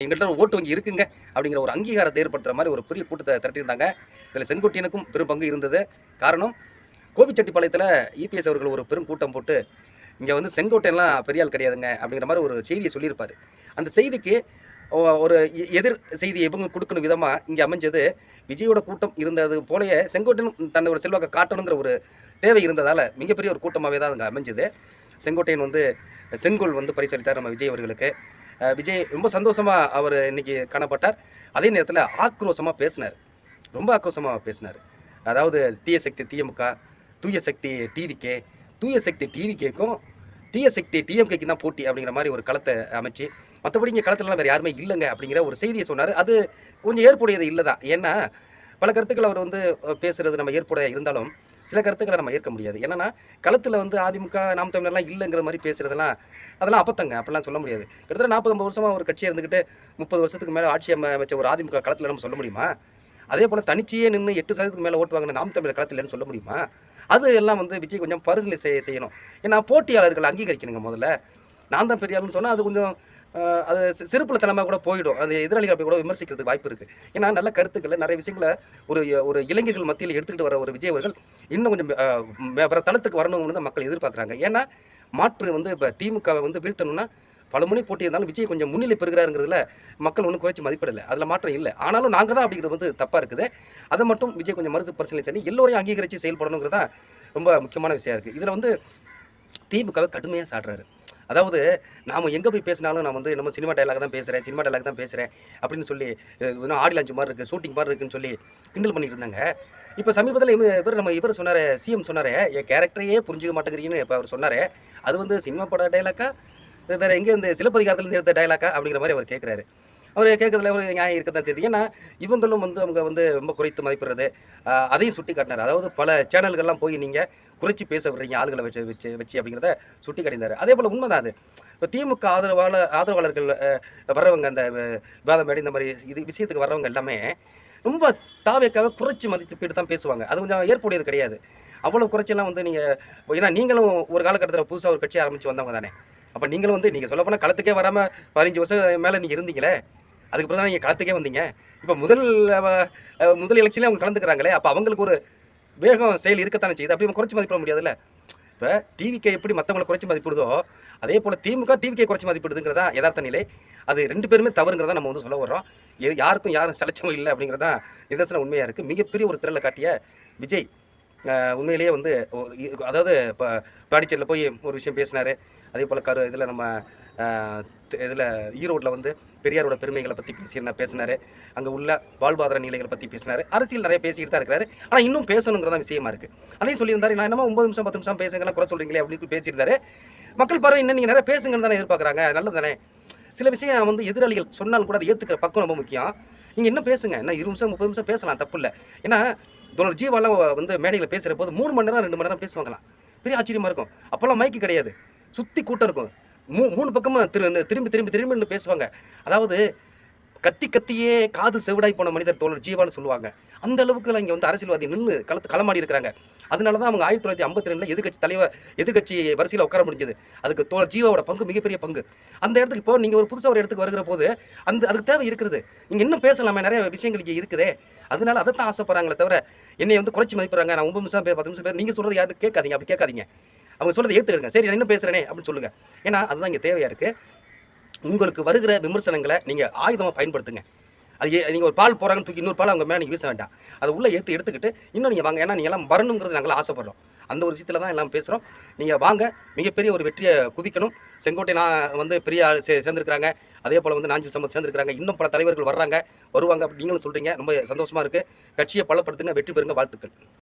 எங்கள்கிட்ட ஒரு ஓட்டு வங்கி இருக்குங்க அப்படிங்கிற ஒரு அங்கீகாரத்தை ஏற்படுத்துற மாதிரி ஒரு பெரிய கூட்டத்தை திரட்டியிருந்தாங்க. இதில் செங்கோட்டையனுக்கும் பெரும் பங்கு இருந்தது. காரணம் கோபிச்செட்டிப்பாளையத்தில் இபிஎஸ் அவர்கள் ஒரு பெரும் கூட்டம் போட்டு இங்கே வந்து செங்கோட்டையெல்லாம் பெரிய ஆள் கிடையாதுங்க அப்படிங்கிற மாதிரி ஒரு செய்தியை சொல்லியிருப்பார். அந்த செய்திக்கு ஒரு எ- எதிர் செய்தி இவங்க கொடுக்கணும் விதமாக இங்கே அமைஞ்சது விஜயோட கூட்டம் இருந்தது போலயே செங்கோட்டையன் தன்னோட செல்வாக்கை காட்டணுங்கிற ஒரு தேவை இருந்ததால் மிகப்பெரிய ஒரு கூட்டமாகவே தான் அங்கே அமைஞ்சது. செங்கோட்டையன் வந்து செங்கோல் வந்து பரிசளித்தார் நம்ம விஜய் அவர்களுக்கு. விஜய் ரொம்ப சந்தோஷமாக அவர் இன்னைக்கு காணப்பட்டார். அதே நேரத்தில் ஆக்ரோஷமாக பேசினார். ரொம்ப ஆக்ரோஷமாக பேசினார். அதாவது தீய சக்தி திமுக தூய சக்தி டிவிகே தூய சக்தி டிவிகேக்கும் தீய சக்தி டிஎம்கேக்கு தான் போட்டி அப்படிங்கிற மாதிரி ஒரு களத்தை அமைச்சு மற்றபடி இங்கே களத்துலலாம் வேறு யாருமே இல்லைங்க அப்படிங்கிற ஒரு செய்தியை சொன்னார். அது கொஞ்சம் ஏற்புடையது இல்லை தான் ஏன்னா பல கருத்துக்கள் அவர் வந்து பேசுகிறது நம்ம ஏற்புடைய இருந்தாலும் சில கருத்துக்களை நம்ம ஏற்க முடியாது. என்னன்னா களத்தில் வந்து அதிமுக நாம் தமிழர்லாம் இல்லைங்கிற மாதிரி பேசுறதெல்லாம் அதெல்லாம் அப்பத்தங்க. அப்படிலாம் சொல்ல முடியாது. கிட்டத்தட்ட நாற்பது ஐம்பது வருஷமாக ஒரு கட்சியாக இருந்துக்கிட்டு முப்பது வருஷத்துக்கு மேலே ஆட்சி அமைச்ச ஒரு அதிமுக களத்தில் நம்ம சொல்ல முடியுமா? அதே போல் தனிச்சையே நின்று எட்டு சதவீதத்துக்கு மேலே ஓட்டு வாங்கின நாம் தமிழர் களத்தில்னு சொல்ல முடியுமா? அது எல்லாம் வந்து விஜய் கொஞ்சம் பரிசீலனை செய்ய செய்யணும். ஏன்னா போட்டியாளர்களை அங்கீகரிக்கணுங்க முதல்ல. நான் தான் பெரியாளுன்னு சொன்னால் அது கொஞ்சம் அது சிறுப்புல தனமாக கூட போயிடும். அது எதிராளிகள் அப்படி கூட விமர்சிக்கிறதுக்கு வாய்ப்பு இருக்குது ஏன்னா நல்ல கருத்துக்களை நிறைய விஷயங்களை ஒரு ஒரு இளைஞர்கள் மத்தியில் எடுத்துக்கிட்டு வர ஒரு விஜய் அவர்கள் இன்னும் கொஞ்சம் வேறு தளத்துக்கு வரணும்னு தான் மக்கள் எதிர்பார்க்குறாங்க. ஏன்னா மாற்று வந்து இப்போ திமுகவை வந்து வீழ்த்தணும்னா பல முனை போட்டி இருந்தாலும் விஜய் கொஞ்சம் முன்னிலை பெறுகிறாருங்கிறதுல மக்கள் ஒன்றும் குறைச்சி மதிப்பிடலை. அதில் மாற்றம் இல்லை. ஆனாலும் நாங்கள் தான் அப்படிங்கிறது வந்து தப்பாக இருக்குது. அதை மட்டும் விஜய் கொஞ்சம் மறுத்து பரிசீலனை பண்ணி எல்லோரையும் அங்கீகரித்து செயல்படணுங்கிறது தான் ரொம்ப முக்கியமான விஷயம் இருக்குது இதில் வந்து திமுகவை கடுமையாக சாடுறாரு. அதாவது நாம் எங்கே போய் பேசினாலும் நான் வந்து நம்ம சினிமா டைலாக் தான் பேசுகிறேன் சினிமா டைலாக் தான் பேசுகிறேன் அப்படின்னு சொல்லி இன்னும் ஆடி லான்ச் மாதிரி இருக்குது ஷூட்டிங் மாதிரி இருக்குன்னு சொல்லி கிண்டல் பண்ணிட்டு இருந்தாங்க. இப்போ சமீபத்தில் இவர் நம்ம இவர் சொன்னார் சிஎம் சொன்னார் என் கேரக்டரையே புரிஞ்சுக்க மாட்டேங்கிறீங்கன்னு இப்போ அவர் சொன்னார். அது வந்து சினிமா பட டைலாக்கா வேறு எங்கே இந்த சிலப்பதிகாரத்துலேருந்து எடுத்த டைலாக்கா அப்படிங்கிற மாதிரி அவர் கேட்குறாரு அவர் கேட்கறதுல ஒரு நியாயம் இருக்க தான் செய்யுது. ஏன்னா இவங்களும் வந்து அவங்க வந்து ரொம்ப குறைத்து மதிப்பிடுறது அதையும் சுட்டி காட்டினார். அதாவது பல சேனல்கள்லாம் போய் நீங்கள் குறைச்சி பேச விடுறீங்க ஆளுகளை வச்சு வச்சு வச்சு அப்படிங்கிறத சுட்டி காட்டினார். அதே போல் உண்மைதான் அது. இப்போ திமுக ஆதரவாளர் ஆதரவாளர்கள் வர்றவங்க அந்த அஹ், விவாதம் மேடை இந்த மாதிரி இது விஷயத்துக்கு வர்றவங்க எல்லாமே ரொம்ப தாவேக்காவை குறைச்சி மதிப்பிட்டு தான் பேசுவாங்க. அது கொஞ்சம் ஏற்புடையது கிடையாது. அவ்வளோ குறைச்செல்லாம் வந்து நீங்கள் ஏன்னா நீங்களும் ஒரு காலகட்டத்தில் புதுசாக ஒரு கட்சி ஆரம்பித்து வந்தவங்க தானே. அப்போ நீங்களும் வந்து நீங்கள் சொல்லப்போனால் களத்துக்கே வராமல் பதினஞ்சு வருஷம் மேலே நீங்கள் இருந்தீங்களே. அதுக்கப்புறம் தான் நீங்கள் களத்துக்கே வந்தீங்க. இப்போ முதல் முதல் எலெக்ஷன்லேயே அவங்க கலந்துக்கிறாங்களே அப்போ அவங்களுக்கு ஒரு வேகம் செயல் இருக்கத்தானே செய்யுது. அப்படி குறைச்சி மதிப்பிட முடியாதுல்ல? இப்போ டிவிக்கே எப்படி மற்றவங்களை குறைச்சி மதிப்பிடுதோ அதே போல் திமுக டிவிக்கே குறைச்சி மதிப்பிடுதுங்கிறதா யதார்த்த நிலை அது ரெண்டு பேருமே தவறுங்கிறத நம்ம வந்து சொல்ல வர்றோம். யாருக்கும் யாரும் சலச்சமும் இல்லை அப்படிங்கிறதா நிதர்சனம் உண்மையாக இருக்குது மிகப்பெரிய ஒரு திரளை காட்டிய விஜய் உண்மையிலேயே வந்து அதாவது இப்போ பாடிச்சேரியில் போய் ஒரு விஷயம் பேசினார். அதே போல் கரு இதில் நம்ம இதில் ஈரோட்டில் வந்து பெரியாரோட பெருமைகளை பற்றி பேசி பேசினார். அங்கே உள்ள வாழ்வாதார நிலைகளை பற்றி பேசினார். அரசியல் நிறைய பேசிக்கிட்டு தான் இருக்கிறாரு. ஆனால் இன்னும் பேசணுங்கிறத விஷயமா இருக்குது அதையும் சொல்லியிருந்தாரு நான் என்னமோ ஒன்பது நிமிஷம் பத்து நிமிஷம் பேசுங்கலாம் குறை சொல்கிறீங்களே அப்படின்னு பேசியிருந்தாரு. மக்கள் பார்வை இன்னும் நீங்கள் நிறைய பேசுங்கன்னு தானே எதிர்பார்க்குறாங்க. நல்லது தானே சில விஷயம் வந்து எதிராளிகள் சொன்னாலும் கூட அதை ஏற்றுக்கிற பக்கம் ரொம்ப முக்கியம். நீங்கள் இன்னும் பேசுங்க. என்ன இருபது நிமிஷம் முப்பது நிமிஷம் பேசலாம் தப்பு இல்லை. ஏன்னா தோழர் ஜீவாலாம் வந்து மேடையில் பேசுகிற போது மூணு மணி நேரம் ரெண்டு மணி நேரம் பேசுவாங்களாம். பெரிய ஆச்சரியமாக இருக்கும். அப்போல்லாம் மைக்கு கிடையாது. சுற்றி கூட்டம் இருக்கும். மூ மூணு பக்கமாக திரு திரும்பி திரும்பி திரும்பி பேசுவாங்க. அதாவது கத்தி கத்தியே காது செவிடாய் போன மனிதர் தோழர் ஜீவான்னு சொல்லுவாங்க. அந்த அளவுக்கு இங்கே வந்து அரசியல்வாதி நின்று களத்து களமாடி இருக்கிறாங்க. அதனால தான் அவங்க ஆயிரத்தி தொள்ளாயிரத்தி ஐம்பத்தி ரெண்டில் எதிர்கட்சி தலைவர் எதிர்கட்சி வரிசையில் உட்கார முடிஞ்சது. அதுக்கு தோழர் ஜீவாவோட பங்கு மிகப்பெரிய பங்கு. அந்த இடத்துக்கு இப்போ நீங்கள் ஒரு புதுசாக ஒரு இடத்துக்கு வருகிற போது அந்த அதுக்கு தேவை இருக்கிறது. நீங்கள் இன்னும் பேசலாமே நிறைய விஷயங்கள் இங்கே இருக்குதே. அதனால அதை தான் ஆசைப்படுறாங்களே தவிர என்னை வந்து குறைச்சி மதிப்பிடுறாங்க. நான் ஒன்பது நிமிஷம் பேர் பத்து நிமிஷம் பேர் நீங்கள் சொல்கிறது யாரும் கேட்காதீங்க அப்படி கேட்காதீங்க. அவங்க சொல்கிறத ஏற்றுக்கிடுங்க சரி நான் இன்னும் பேசுகிறேனே அப்படின்னு சொல்லுங்கள் ஏன்னா அதுதான் இங்கே தேவையாக இருக்குது உங்களுக்கு வருகிற விமர்சனங்களை நீங்கள் ஆயுதமாக பயன்படுத்துங்க. அது ஏ- ஒரு பால் போறாங்கன்னு தூக்கி இன்னொரு பால் அவங்க மேலே நீங்கள் வீச வேண்டாம். அதை உள்ளே ஏற்று எடுத்துக்கிட்டு இன்னும் நீங்கள் வாங்க. ஏன்னா நீங்கள் எல்லாம் வரணுங்கிறது நாங்களாம் ஆசைப்படுறோம். அந்த ஒரு விஷயத்தில் தான் எல்லாம் பேசுகிறோம் நீங்கள் வாங்க. மிகப்பெரிய ஒரு வெற்றியை குவிக்கணும். செங்கோட்டை நான் வந்து பெரிய ஆள் சே சேர்ந்துருக்காங்க அதே போல் வந்து நாஞ்சில் சம்பத் சேர்ந்துருக்காங்க இன்னும் பல தலைவர்கள் வர்றாங்க. வருவாங்க அப்படி நீங்களும் சொல்கிறீங்க ரொம்ப சந்தோஷமாக இருக்குது கட்சியை பலப்படுத்துங்க. வெற்றி பெறுங்க. வாழ்த்துக்கள்.